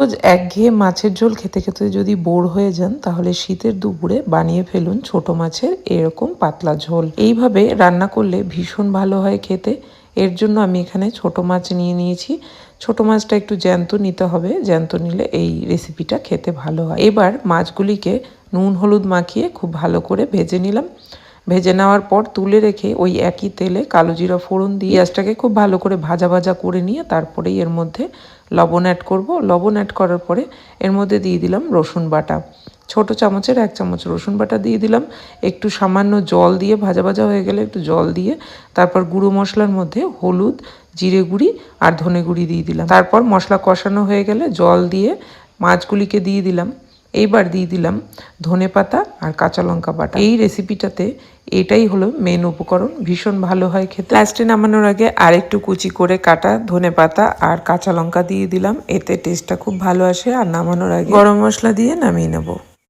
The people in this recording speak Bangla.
রোজ একঘেয়ে মাছের ঝোল খেতে খেতে যদি বোর হয়ে যান, তাহলে শীতের দুপুরে বানিয়ে ফেলুন ছোট মাছের এরকম পাতলা ঝোল। এইভাবে রান্না করলে ভীষণ ভালো হয় খেতে। এর জন্য আমি এখানে ছোট মাছ নিয়ে নিয়েছি। ছোট মাছটা একটু জ্যান্ত নিতে হবে। জ্যান্ত নিলে এই রেসিপিটা খেতে ভালো হয়। এবার মাছগুলিকে নুন, হলুদ মাখিয়ে খুব ভালো করে ভেজে নিলাম। ভেজে নেওয়ার পর তুলে রেখে ওই একই তেলে কালো জিরা ফোড়ন দিয়ে পেঁয়াজটাকে খুব ভালো করে ভাজা ভাজা করে নিয়ে তারপরেই এর মধ্যে লবণ অ্যাড করব। লবণ অ্যাড করার পরে এর মধ্যে দিয়ে দিলাম রসুন বাটা। ছোট চামচের এক চামচ রসুন বাটা দিয়ে দিলাম। একটু সামান্য জল দিয়ে ভাজা ভাজা হয়ে গেলে একটু জল দিয়ে তারপর গুঁড়ো মশলার মধ্যে হলুদ, জিরে গুঁড়ি আর ধনে গুঁড়ি দিয়ে দিলাম। তারপর মশলা কষানো হয়ে গেলে জল দিয়ে মাছগুলিকে দিয়ে দিলাম। এইবার দিয়ে দিলাম ধনে পাতা আর কাঁচা লঙ্কা বাটা। এই রেসিপিটাতে এটাই হলো মেন উপকরণ। ভীষণ ভালো হয় খেতে। লাস্টে নামানোর আগে আর একটু কুচি করে কাটা ধনে পাতা আর কাঁচা লঙ্কা দিয়ে দিলাম। এতে টেস্টটা খুব ভালো আসে। আর নামানোর আগে গরম মশলা দিয়ে নামিয়ে নেব।